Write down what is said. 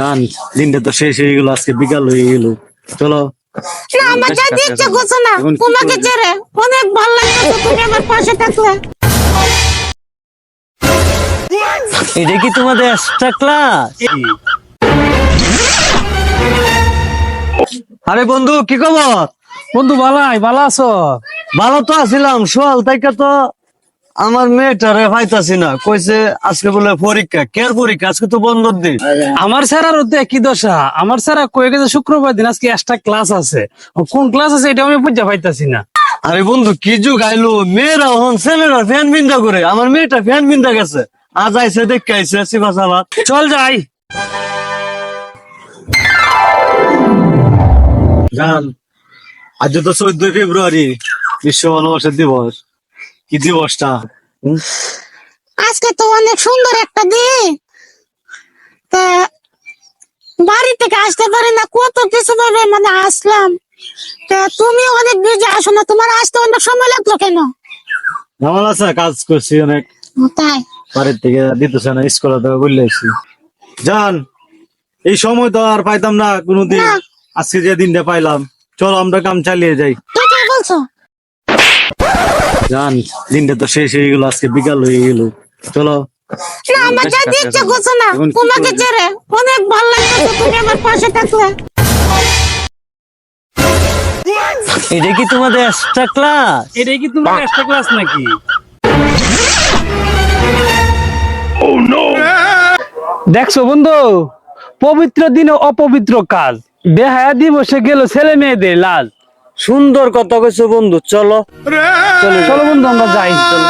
গান দিনটা তো শেষ হয়ে গেল আজকে বিকাল হয়ে গেল। চলো। না আমার যাইতে ইচ্ছে করছে না। তোমাকে ছেড়ে। অনেক ভালো লাগছে তুমি আমার পাশে থাকলে এটা কি তোমাদের এক্সট্রা ক্লাস আরে বন্ধু কি খবর? বন্ধু বালাই ভালো আছো? ভালো তো আছিলাম সোয়াল তাইকা তো। আমার মেয়েটারে পাইতাছি না। কইছে আজকে বলে পরীক্ষা। কেয়ার পরীক্ষা? আজকে তো বন্ধর দিন। আমার স্যারার তো একই দশা। আমার স্যার কয়ে গেছে শুক্রবার দিন আজকে এক্সট্রা ক্লাস আছে। ও কোন ক্লাস আছে এটা আমি বুঝতে পাইতাছি না। আরে বন্ধু কি যুগ আইলো? মেয়েরা হন ছেলেরা ফ্যান বিন্দা করে। আমার মেয়েটা ফ্যান বিন্দা গেছে। আজ আইসে দেখে আইসে সিবা সাবা। চল যাই। জান আজ তো চোদ্দই ফেব্রুয়ারি বিশ্ব ভালোবাসা দিবস। কি দিবসটা? আজকে তো অনেক সুন্দর একটা দিন। তা বাড়ি থেকে আসতে পারি না কত কিছু ভাবে মানে আসলাম। তা তুমি অনেক বিজি আসো না তোমার আসতে অনেক সময় লাগল কেন? আমার আছে কাজ করছি অনেক। তাই? বাড়ির থেকে দিতেছে না স্কুলে থেকে বললে আসছি জান এই সময় তো আর পাইতাম না কোনোদিন। আজকে যে দিনটা পাইলাম চলো আমরা কাম চালিয়ে যাই। বলছো? জান দিনটা তো শেষ হয়ে গেল আজকে বিকাল হয়ে গেল। চলো। না আমার যাইতে ইচ্ছে করছে না তোমাকে ছেড়ে। অনেক ভালো লাগছে তুমি আমার পাশে থাকলে এটা কি তোমাদের এক্সট্রা ক্লাস এটা কি তোমার এক্সট্রা ক্লাস নাকি? দেখছ বন্ধু পবিত্র দিনে অপবিত্র কাজ বেহায়া দিবসে গেল ছেলে মেয়েদের লাল। সুন্দর কথা কইছো বন্ধু চলো। চলো বন্ধু আমরা যাই চলো।